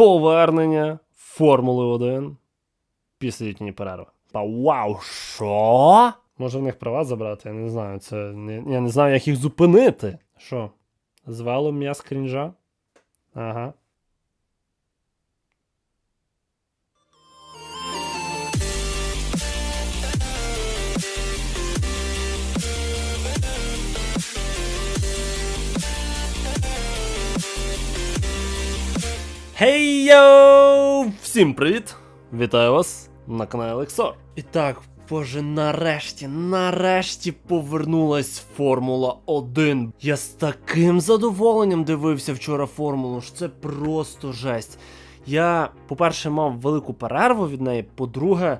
повернення Формули 1 після літньої перерви. Та вау, що? Може в них права забрати? Я не знаю. Це не, я не знаю, як їх зупинити. Що? Звало м'яз крінжа? Ага. Хей йоу! Всім привіт! Вітаю вас на каналі Лексор. І так, боже, нарешті, нарешті повернулась Формула 1. Я з таким задоволенням дивився вчора формулу, що це просто жесть. Я, по-перше, мав велику перерву від неї, по-друге,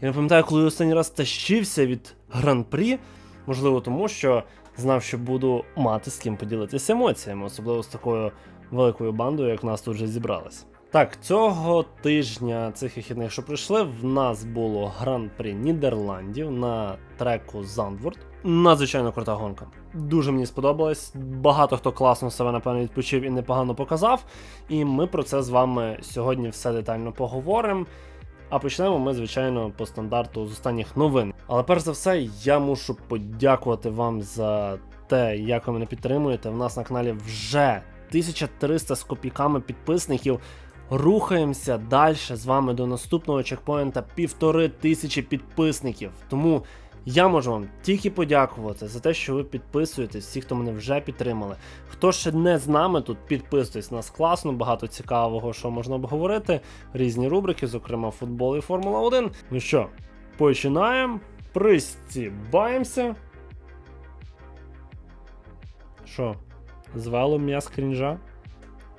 я не пам'ятаю, коли я останній раз тащився від гран-прі. Можливо, тому що знав, що буду мати з ким поділитися емоціями, особливо з такою великою бандою, як в нас тут вже зібралось. Так, цього тижня цих вихідних, що прийшли, в нас було гран-прі Нідерландів на треку Зандворд. Надзвичайно крута гонка. Дуже мені сподобалось. Багато хто класно себе, напевно, відпочив і непогано показав. І ми про це з вами сьогодні все детально поговоримо. А почнемо ми, звичайно, по стандарту з останніх новин. Але перш за все, я мушу подякувати вам за те, як ви мене підтримуєте. В нас на каналі вже 1300 з копійками підписників. Рухаємося далі з вами до наступного чекпоінта півтори тисячі підписників. Тому я можу вам тільки подякувати за те, що ви підписуєтесь, всі, хто мене вже підтримали. Хто ще не з нами тут, підписуйтесь. Нас класно, багато цікавого, що можна обговорити. Різні рубрики, зокрема футбол і Формула 1. Ну що, починаємо. Пристібаємося. Що? Звело м'яз крінжа?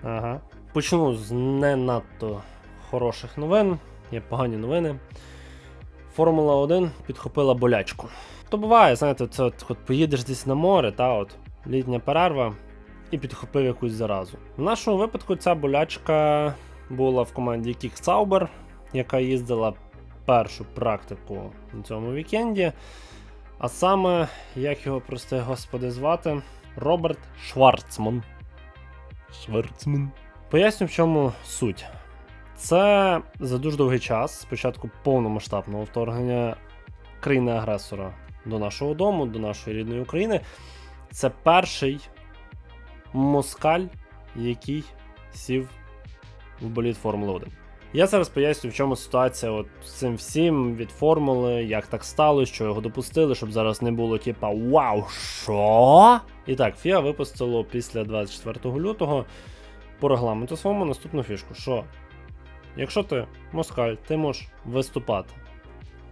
Ага. Почну з не надто хороших новин. Є погані новини. Формула 1 підхопила болячку. То буває, знаєте, це от, от поїдеш десь на море, та от літня перерва, і підхопив якусь заразу. В нашому випадку ця болячка була в команді Кік Саубер, яка їздила першу практику на цьому вікенді. А саме, як його прости господи звати, Роберт Шварцман. Шварцман. Поясню, в чому суть. Це за дуже довгий час, спочатку повномасштабного вторгнення країни-агресора до нашого дому, до нашої рідної України. Це перший москаль, який сів в боліт Формули 1. Я зараз поясню, в чому ситуація от з цим всім від формули, як так сталося, що його допустили, щоб зараз не було типа Вау, що? І так, FIA випустило після 24 лютого по регламенту своєму наступну фішку, що якщо ти москаль, ти можеш виступати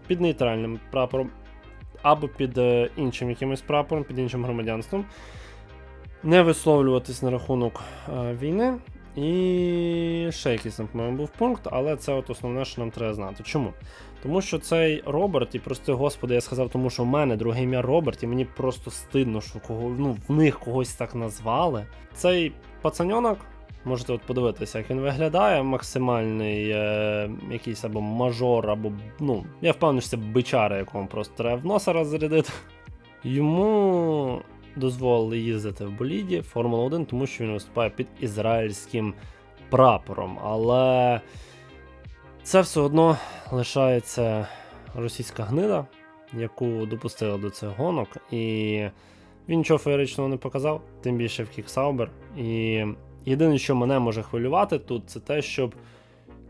під нейтральним прапором або під е, іншим якимось прапором, під іншим громадянством, не висловлюватись на рахунок е, війни. І ще якийсь по-моєму, був пункт, але це от основне, що нам треба знати. Чому? Тому що цей Роберт, і прости господи, я сказав, тому що в мене друге ім'я Роберт, і мені просто стидно, що кого, ну, в них когось так назвали. Цей пацаньонок, можете от подивитися, як він виглядає, максимальний е, якийсь або мажор, або, ну, я впевнений, що це бичара, якому просто треба в носа розрядити. Йому дозволили їздити в боліді Формула 1, тому що він виступає під ізраїльським прапором. Але це все одно лишається російська гнида, яку допустили до цих гонок. І він нічого феєричного не показав, тим більше в Кіксаубер. І єдине, що мене може хвилювати тут, це те, щоб,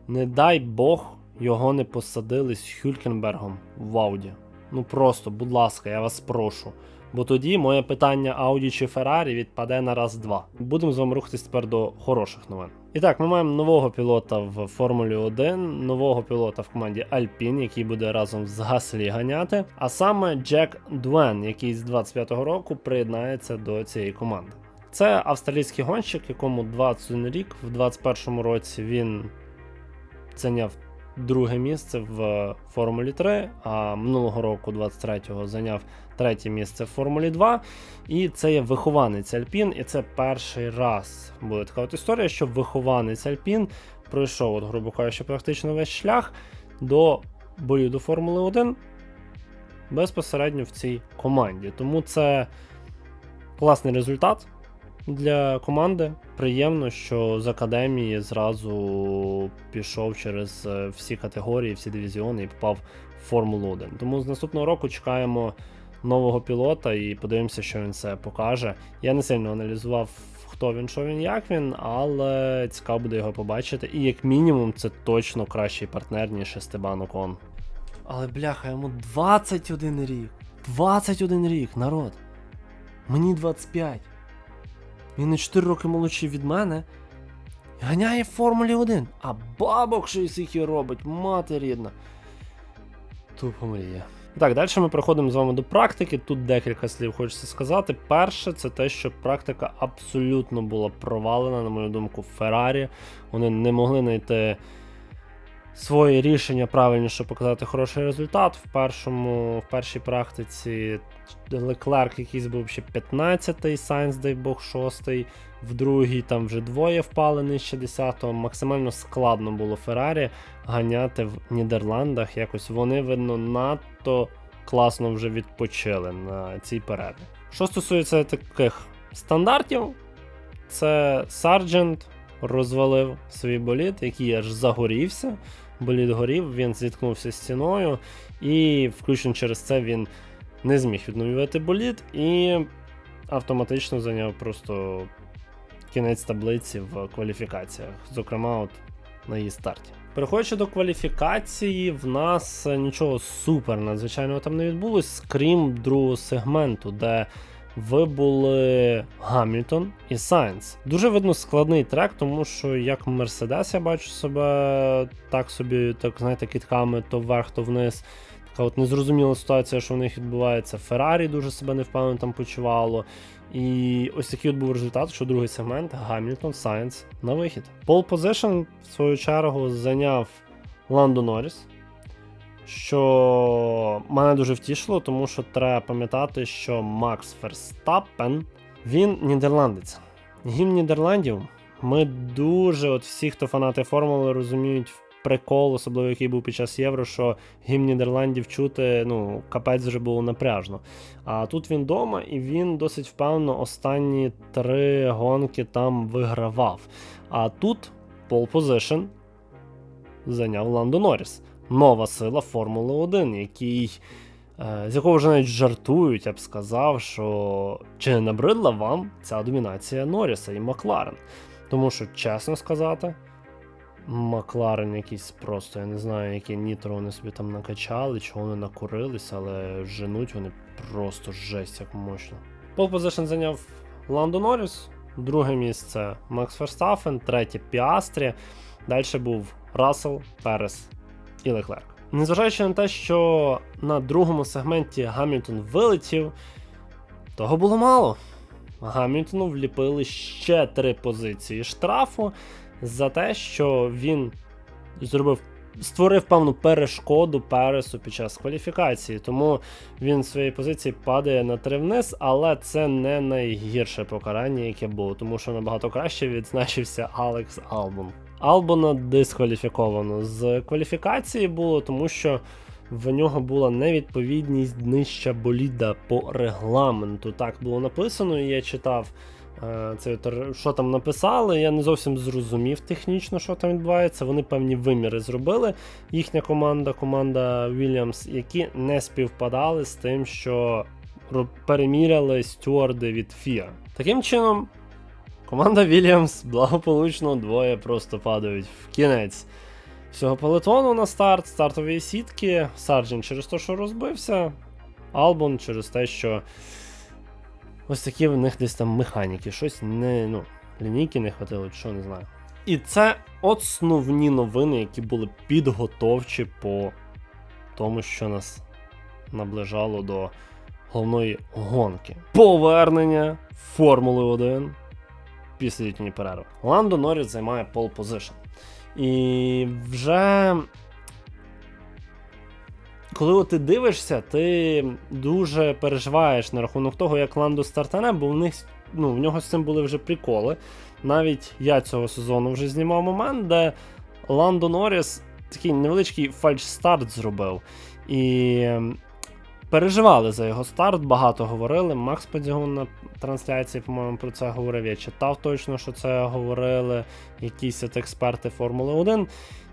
не дай Бог, його не посадили з Хюлькенбергом в Ауді. Ну просто, будь ласка, я вас прошу. Бо тоді моє питання Audi чи Ferrari відпаде на раз-два. Будемо з вами рухатись тепер до хороших новин. І так, ми маємо нового пілота в Формулі 1, нового пілота в команді Alpine, який буде разом з Гаслі ганяти. А саме Джек Дуен, який з 25-го року приєднається до цієї команди. Це австралійський гонщик, якому 21 рік. В 21-му році він зайняв друге місце в Формулі 3, а минулого року, 23-го, зайняв третє місце в Формулі 2. І це є вихованець Альпін, і це перший раз буде така от історія, що вихованець Альпін пройшов, от, грубо кажучи, практично весь шлях до бою до Формули 1 безпосередньо в цій команді. Тому це класний результат. Для команди. Приємно, що з академії зразу пішов через е, всі категорії, всі дивізіони і попав в Формулу 1. Тому з наступного року чекаємо нового пілота і подивимося, що він це покаже. Я не сильно аналізував, хто він, що він, як він, але цікаво буде його побачити. І як мінімум, це точно кращий партнер, ніж Естебан Окон. Але бляха, йому 21 рік. 21 рік, народ. Мені 25. Він на 4 роки молодший від мене. Ганяє в Формулі 1. А бабок щось скільки робить, мати рідна. Тупо мрія. Так, далі ми переходимо з вами до практики. Тут декілька слів хочеться сказати. Перше, це те, що практика абсолютно була провалена, на мою думку, Феррарі. Вони не могли знайти своє рішення правильно, щоб показати хороший результат. В першому, в першій практиці Леклерк якийсь був ще 15-й, Сайнс, дай Бог, 6-й, в другій там вже двоє впали нижче 10-го. Максимально складно було Феррарі ганяти в Нідерландах. Якось вони, видно, надто класно вже відпочили на цій перерві. Що стосується таких стандартів, це Сарджент розвалив свій болід, який аж загорівся. Болід горів, він зіткнувся з стіною, і включно через це він не зміг відновлювати болід і автоматично зайняв просто кінець таблиці в кваліфікаціях, зокрема, от на її старті. Переходячи до кваліфікації, в нас нічого супер надзвичайного там не відбулось, крім другого сегменту, де вибули Гамільтон і Сайнс. Дуже видно складний трек, тому що як Мерседес я бачу себе так собі, так знаєте, кітками то вверх, то вниз. Така от незрозуміла ситуація, що в них відбувається. Феррарі дуже себе невпевнено там почувало. І ось такий от був результат, що другий сегмент Гамільтон Сайнс на вихід. Пол позишн, в свою чергу, зайняв Ландо Норріс, що мене дуже втішило, тому що треба пам'ятати, що Макс Ферстаппен, він нідерландець. Гімн Нідерландів. Ми дуже, от всі, хто фанати формули, розуміють прикол, особливо який був під час євро, що гімн Нідерландів чути, ну, капець вже було напряжно. А тут він вдома, і він досить впевнено останні три гонки там вигравав. А тут пол позишн зайняв Ландо Норріс. Нова сила Формули 1, який. е, З якого вже навіть жартують, я б сказав, що чи не набридла вам ця домінація Норріса і Макларен. Тому що, чесно сказати, Макларен якийсь просто, я не знаю, яке нітро вони собі там накачали, чого вони накурилися, але женуть вони просто жесть як мощно. Пол позишн зайняв Ландо Норріс, друге місце Макс Ферстафен, третє Піастрі. Далі був Рассел, Перес і Леклерк. Незважаючи на те, що на другому сегменті Гамільтон вилетів, того було мало. Гамільтону вліпили ще три позиції штрафу за те, що він зробив. Створив певну перешкоду Пересу під час кваліфікації, тому він своєї позиції падає на три вниз, але це не найгірше покарання, яке було, тому що набагато краще відзначився Алекс Албон. Албона дискваліфіковано з кваліфікації було, тому що в нього була невідповідність нижча боліда по регламенту. Так було написано, і я читав е, це, що там написали. Я не зовсім зрозумів технічно, що там відбувається. Вони певні виміри зробили. Їхня команда, команда Williams, які не співпадали з тим, що переміряли стюарди від FIA. Таким чином, команда Williams благополучно двоє просто падають в кінець всього пелетону на старт, стартової сітки. Сарджин через те, що розбився. Албон через те, що ось такі в них десь там механіки. Щось не, ну, лінійки не хватило, що не знаю. І це основні новини, які були підготовчі по тому, що нас наближало до головної гонки. Повернення Формули 1 після літньої перерви. Ландо Норріс займає пол позишн. І вже. Коли ти дивишся, ти дуже переживаєш на рахунок того, як Ландо стартане, бо в них ну, в нього з цим були вже приколи. Навіть я цього сезону вже знімав момент, де Ландо Норріс такий невеличкий фальш-старт зробив. І переживали за його старт, багато говорили. Макс Подзігун на трансляції, по-моєму, про це говорив. Я читав точно, що це говорили якісь от експерти Формули 1.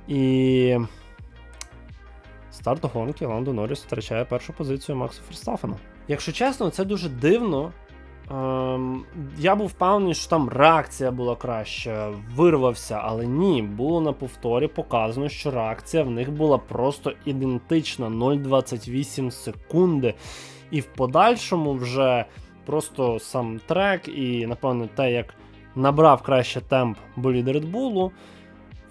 І старт гонки Ландо Норріс втрачає першу позицію Максу Ферстафена. Якщо чесно, це дуже дивно. Ем, я був впевнений, що там реакція була краща, вирвався, але ні, було на повторі показано, що реакція в них була просто ідентична 0,28 секунди. І в подальшому вже просто сам трек, і, напевно, те, як набрав краще темп болід Bull,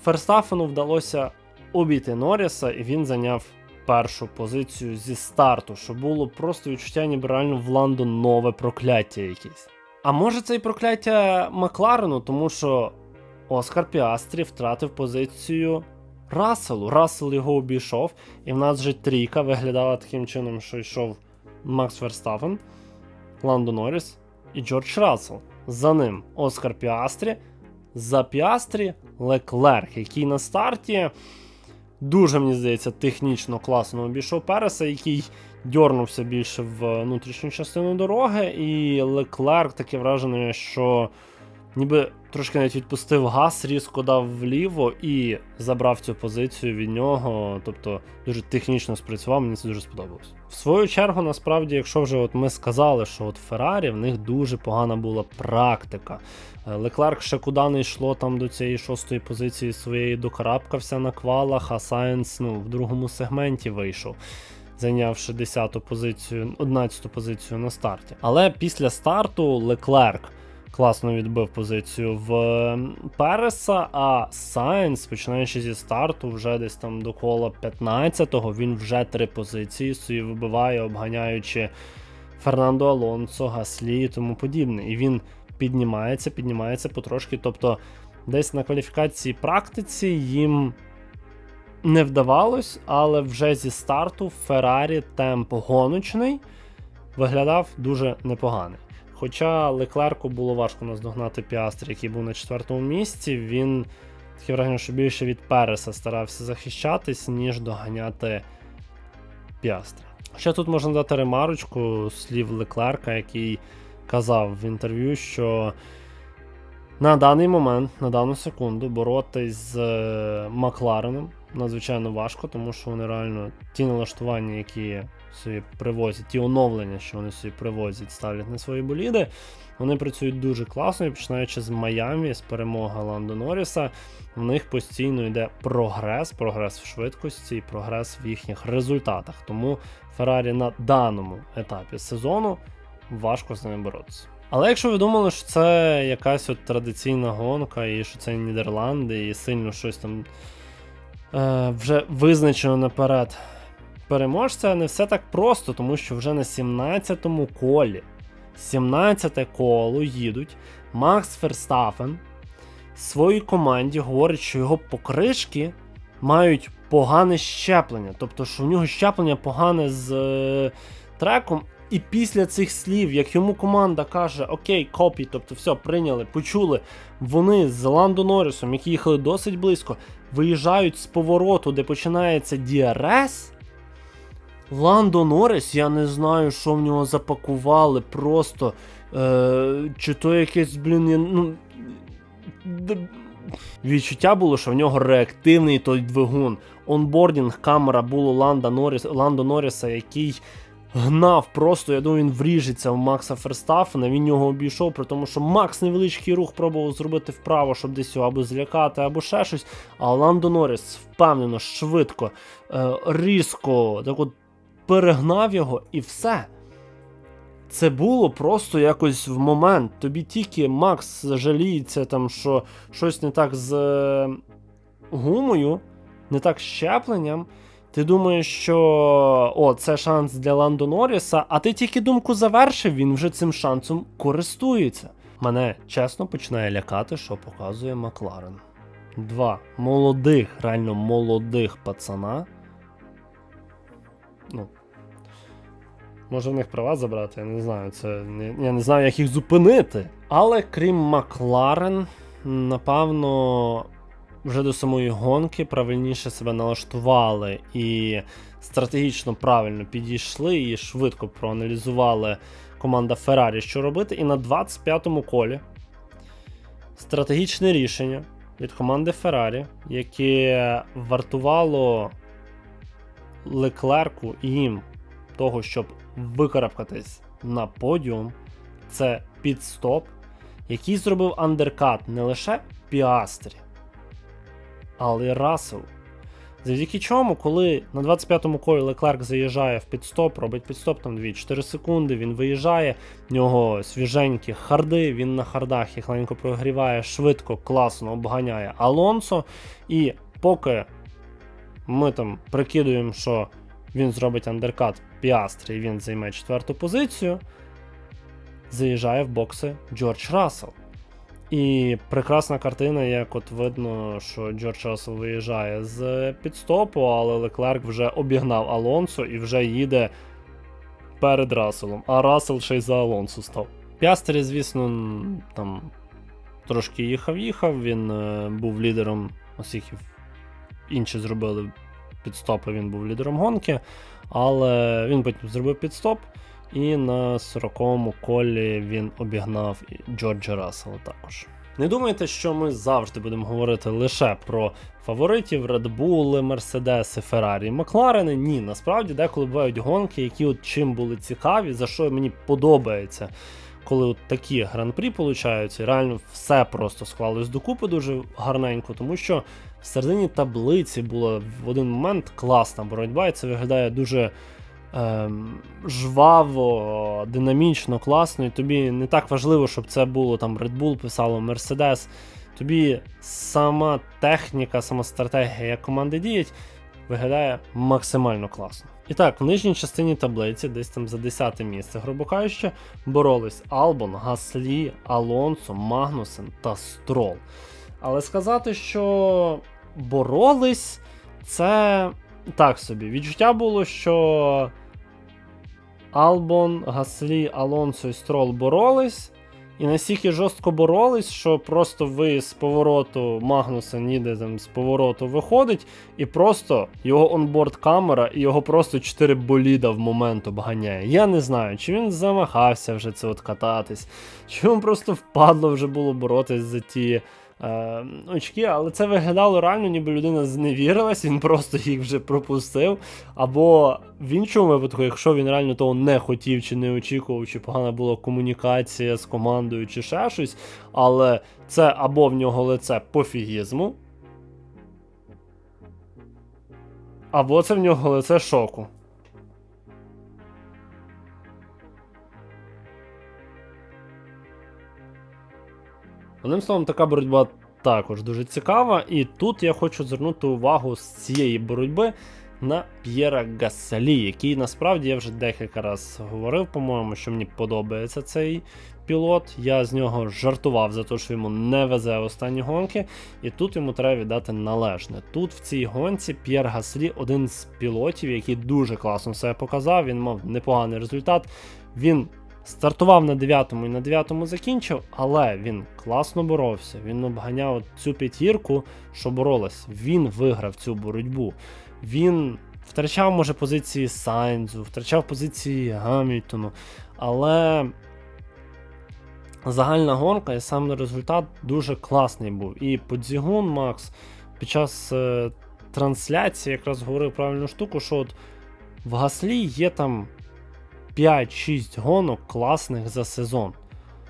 Ферстафену вдалося обійти Норріса, і він зайняв першу позицію зі старту, що було просто відчуття, ніби реально в Ландо нове прокляття якесь. А може це і прокляття Макларену, тому що Оскар Піастрі втратив позицію Расселу. Рассел його обійшов, і в нас вже трійка виглядала таким чином, що йшов Макс Верстафен, Ландо Норріс і Джордж Рассел. За ним Оскар Піастрі, за Піастрі Леклерк, який на старті дуже, мені здається, технічно класно обійшов Переса, який дьорнувся більше в внутрішню частину дороги, і Леклерк таке враження, що ніби трошки навіть відпустив газ, різко дав вліво і забрав цю позицію від нього. Тобто дуже технічно спрацював, мені це дуже сподобалось. В свою чергу, насправді, якщо вже от ми сказали, що от Феррарі в них дуже погана була практика. Е, Леклерк ще куди не йшло там до цієї шостої позиції своєї докарабкався на квалах, а Сайенс ну, в другому сегменті вийшов. Зайнявши 10-ту позицію, 11-ту позицію на старті. Але після старту Леклерк класно відбив позицію в Переса, а Сайенс, починаючи зі старту, вже десь там до кола 15-го, він вже три позиції собі вибиває, обганяючи Фернандо Алонсо, Гаслі і тому подібне. І він піднімається, піднімається потрошки. Тобто, десь на кваліфікації практиці їм не вдавалось, але вже зі старту Феррарі темп гоночний виглядав дуже непоганий. Хоча Леклерку було важко наздогнати Піастрі, який був на четвертому місці, він таке враження, що більше від Переса старався захищатись, ніж доганяти Піастрі. Ще тут можна дати ремарочку слів Леклерка, який казав в інтерв'ю, що на даний момент, на дану секунду, боротись з е, Маклареном надзвичайно важко, тому що вони реально ті налаштування, які собі привозять, ті оновлення, що вони собі привозять, ставлять на свої боліди. Вони працюють дуже класно і починаючи з Майамі, з перемоги Ландо Норріса, в них постійно йде прогрес, прогрес в швидкості прогрес в їхніх результатах. Тому Феррарі на даному етапі сезону важко з ними боротися. Але якщо ви думали, що це якась от традиційна гонка, і що це Нідерланди, і сильно щось там е, вже визначено наперед переможця, не все так просто, тому що вже на 17-му колі, 17-те коло їдуть Макс Ферстафен своїй команді говорить, що його покришки мають погане щеплення. Тобто, що в нього щеплення погане з е, треком. І після цих слів, як йому команда каже, окей, копі, тобто все, прийняли, почули, вони з Ландо Норрісом, які їхали досить близько, виїжджають з повороту, де починається DRS. Ландо Норріс, я не знаю, що в нього запакували, просто. Е, Чи то якесь, блін, я, ну. Відчуття було, що в нього реактивний той двигун. Онбордінг камера було Ланда Норріс, Ландо Норріса, який гнав просто, я думаю, він вріжеться в Макса Ферстафена, він його обійшов, при тому, що Макс невеличкий рух пробував зробити вправо, щоб десь його або злякати, або ще щось. А Ландо Норріс впевнено, швидко, е, різко, так от перегнав його і все. Це було просто якось в момент. Тобі тільки Макс жаліється, там, що щось не так з е, гумою, не так з щепленням. Ти думаєш, що о, це шанс для Ландо Норріса, а ти тільки думку завершив, він вже цим шансом користується. Мене чесно починає лякати, що показує Макларен. Два молодих, реально молодих пацана. Ну, Може в них права забрати, я не знаю. Це я не знаю, як їх зупинити. Але крім Макларен, напевно, вже до самої гонки правильніше себе налаштували і стратегічно правильно підійшли і швидко проаналізували команда Феррарі, що робити. І на 25-му колі стратегічне рішення від команди Феррарі, яке вартувало Леклерку і їм того, щоб викарабкатись на подіум, це підстоп, який зробив андеркат не лише Піастрі, але й Рассел. Завдяки чому, коли на 25-му колі Леклерк заїжджає в підстоп, робить підстоп там 2-4 секунди, він виїжджає, в нього свіженькі харди, він на хардах їх легенько прогріває, швидко, класно обганяє Алонсо. І поки ми там прикидуємо, що він зробить андеркат Піастрі і він займе четверту позицію, заїжджає в бокси Джордж Рассел. І прекрасна картина, як от видно, що Джордж Рассел виїжджає з підстопу, але Леклерк вже обігнав Алонсо і вже їде перед Расселом. А Рассел ще й за Алонсо став. Піастері, звісно, там трошки їхав-їхав, він е, був лідером, оскільки інші зробили підстопи, він був лідером гонки, але він потім зробив підстоп. І на 40-му колі він обігнав Джорджа Рассела також. Не думайте, що ми завжди будемо говорити лише про фаворитів Bull, Мерседеси, Феррарі, Макларени. Ні, насправді деколи бувають гонки, які от чим були цікаві, за що мені подобається. Коли от такі гран-прі получаються, реально все просто склалось докупи дуже гарненько, тому що в середині таблиці була в один момент класна боротьба, і це виглядає дуже ем, жваво, динамічно, класно, і тобі не так важливо, щоб це було там Red Bull писало Mercedes. Тобі сама техніка, сама стратегія, як команди діють, виглядає максимально класно. І так, в нижній частині таблиці, десь там за 10 місце, грубо кажучи, боролись Албон, Гаслі, Алонсо, Магнусен та Строл. Але сказати, що боролись, це так собі. Відчуття було, що Албон, Гаслі, Алонсо і Строл боролись. І настільки жорстко боролись, що просто ви з повороту Магнусен їде там з повороту виходить, і просто його онборд камера і його просто 4 боліда в момент обганяє. Я не знаю, чи він замахався вже це от кататись, чи він просто впадло вже було боротись за ті очки, але це виглядало реально, ніби людина зневірилась, він просто їх вже пропустив. Або в іншому випадку, якщо він реально того не хотів чи не очікував, чи погана була комунікація з командою, чи ще щось, але це або в нього лице пофігізму, або це в нього лице шоку. Одним словом, така боротьба також дуже цікава. І тут я хочу звернути увагу з цієї боротьби на П'єра Гассалі, який насправді я вже декілька разів говорив, по-моєму, що мені подобається цей пілот. Я з нього жартував за те, що йому не везе останні гонки, і тут йому треба віддати належне. Тут в цій гонці П'єр Гаслі один з пілотів, який дуже класно себе показав. Він мав непоганий результат. Він Стартував на 9-му і на 9-му закінчив, але він класно боровся. Він обганяв цю п'ятірку, що боролась. Він виграв цю боротьбу. Він втрачав, може, позиції Сайнзу, втрачав позиції Гамільтону. Але загальна гонка і сам результат дуже класний був. І Подзігун Макс під час е, трансляції якраз говорив правильну штуку, що от в Гаслі є там 5-6 гонок класних за сезон.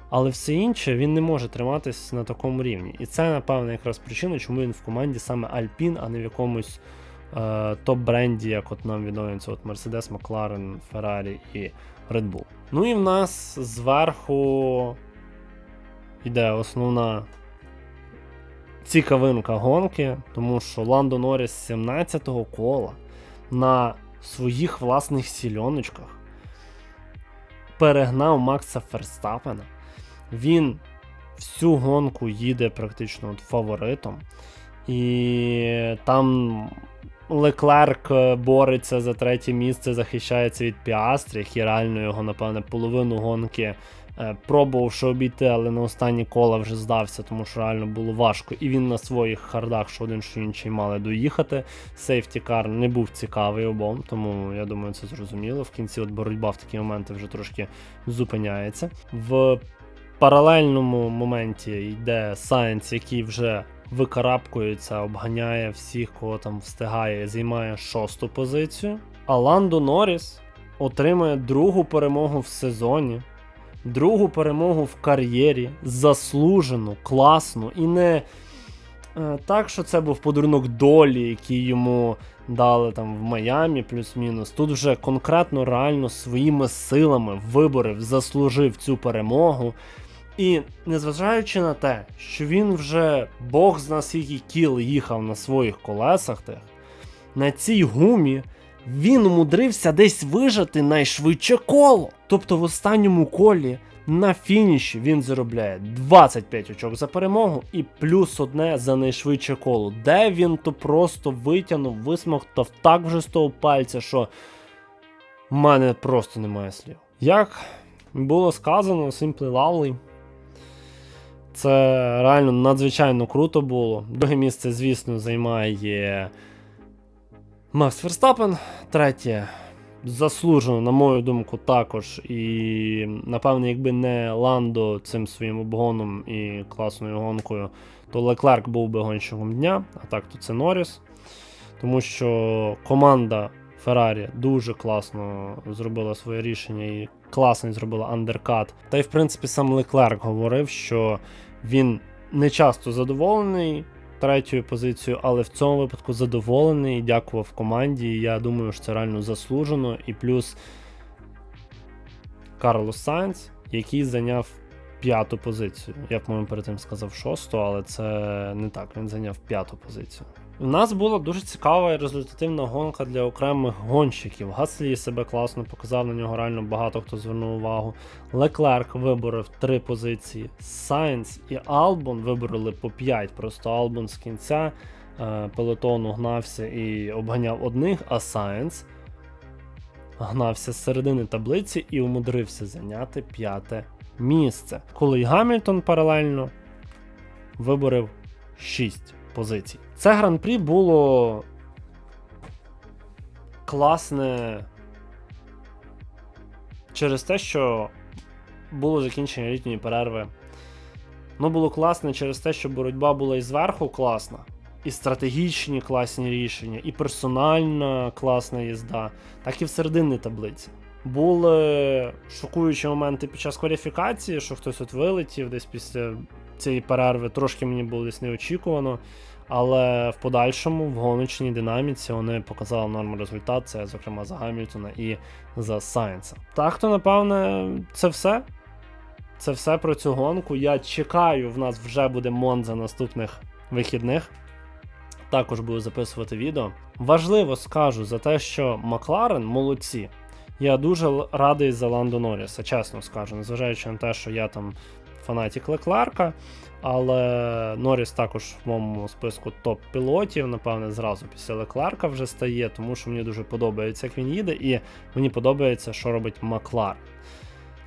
Але все інше він не може триматись на такому рівні. І це, напевно, якраз причина, чому він в команді саме Alpine, а не в якомусь е, топ-бренді, як от нам відомо, це от Mercedes, McLaren, Ferrari і Red Bull. Ну і в нас зверху йде основна цікавинка гонки, тому що Ландо Норріс 17-го кола на своїх власних сільоночках перегнав Макса Ферстапена. Він всю гонку їде практично от фаворитом. І там Леклерк бореться за третє місце, захищається від Піастрі, який реально його, напевне, половину гонки е, пробувавши обійти, але на останні кола вже здався, тому що реально було важко. І він на своїх хардах, що один, що інший, мали доїхати. Сейфті кар не був цікавий обом, тому я думаю, це зрозуміло. В кінці от боротьба в такі моменти вже трошки зупиняється. В паралельному моменті йде Сайенс, який вже викарабкується, обганяє всіх, кого там встигає, займає шосту позицію. А Ландо Норріс отримує другу перемогу в сезоні, другу перемогу в кар'єрі, заслужену, класну і не е, так, що це був подарунок долі, який йому дали там в Майамі, плюс-мінус. Тут вже конкретно реально своїми силами виборив, заслужив цю перемогу. І незважаючи на те, що він вже Бог зна скільки кіл їхав на своїх колесах, тих, на цій гумі він умудрився десь вижати найшвидше коло. Тобто в останньому колі на фініші він заробляє 25 очок за перемогу і плюс одне за найшвидше коло. Де він то просто витягнув, висмоктав так вже з того пальця, що в мене просто немає слів. Як було сказано, Simply Lovely. Це реально надзвичайно круто було. Друге місце, звісно, займає Макс Ферстапен. Третє. Заслужено, на мою думку, також. І напевне, якби не Ландо цим своїм обгоном і класною гонкою, то Леклерк був би гонщиком дня, а так то це Норріс. Тому що команда Феррарі дуже класно зробила своє рішення і класно зробила андеркат. Та й в принципі сам Леклерк говорив, що він не часто задоволений третьою позицією, але в цьому випадку задоволений, дякував команді. Я думаю, що це реально заслужено. І плюс Карлос Сайнц, який зайняв п'яту позицію. Я, по-моєму, перед тим сказав шосту, але це не так. Він зайняв п'яту позицію. У нас була дуже цікава і результативна гонка для окремих гонщиків. Гаслі себе класно показав, на нього реально багато хто звернув увагу. Леклерк виборов три позиції. Сайнс і Албон вибороли по 5. Просто Албон з кінця е, пелотону гнався і обганяв одних, а Сайнс гнався з середини таблиці і умудрився зайняти п'яте місце. Коли й Гамільтон паралельно виборив 6 позицій. Це гран-прі було класне через те, що було закінчення літньої перерви. Ну, було класне через те, що боротьба була і зверху класна, і стратегічні класні рішення, і персональна класна їзда, так і в середині таблиці. Були шокуючі моменти під час кваліфікації, що хтось от вилетів десь після цієї перерви, трошки мені було десь неочікувано. Але в подальшому, в гоночній динаміці, вони показали норму результат. Це, зокрема, за Гамільтона і за Сайнса. Так, то, напевне, це все. Це все про цю гонку. Я чекаю, в нас вже буде Монза наступних вихідних. Також буду записувати відео. Важливо скажу за те, що Макларен молодці. Я дуже радий за Ландо Норріса, чесно скажу, незважаючи на те, що я там фанатік Лекларка, але Норріс також в моєму списку топ-пілотів, напевне, зразу після Лекларка вже стає, тому що мені дуже подобається, як він їде, і мені подобається, що робить Макларен.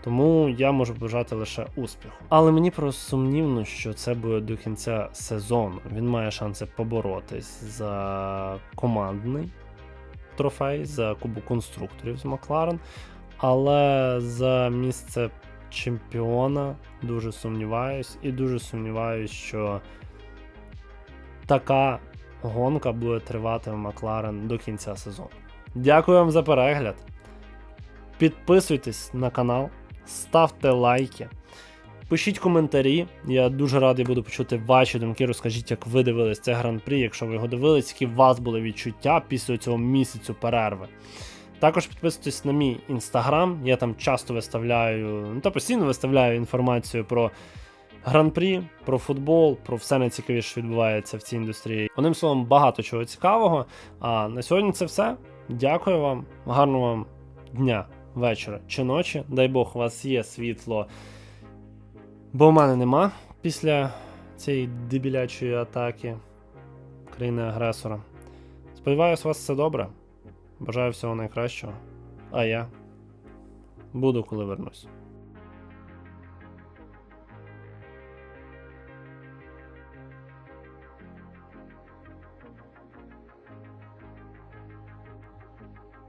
Тому я можу бажати лише успіху. Але мені просто сумнівно, що це буде до кінця сезону. Він має шанси поборотись за командний трофей, за Кубок конструкторів з Макларен. Але за місце чемпіона дуже сумніваюсь, і дуже сумніваюсь, що така гонка буде тривати в Макларен до кінця сезону. Дякую вам за перегляд. Підписуйтесь на канал, ставте лайки, пишіть коментарі. Я дуже радий буду почути ваші думки. Розкажіть, як ви дивились це гран-прі, якщо ви його дивились, які у вас були відчуття після цього місяцю перерви. Також підписуйтесь на мій інстаграм. Я там часто виставляю, ну та постійно виставляю інформацію про гран-прі, про футбол, про все найцікавіше, що відбувається в цій індустрії. Одним словом, багато чого цікавого. А на сьогодні це все. Дякую вам, гарного вам дня, вечора чи ночі. Дай Бог, у вас є світло, бо в мене нема після цієї дебілячої атаки країни-агресора. Сподіваюсь, у вас все добре. Бажаю всього найкращого. А я буду, коли вернусь.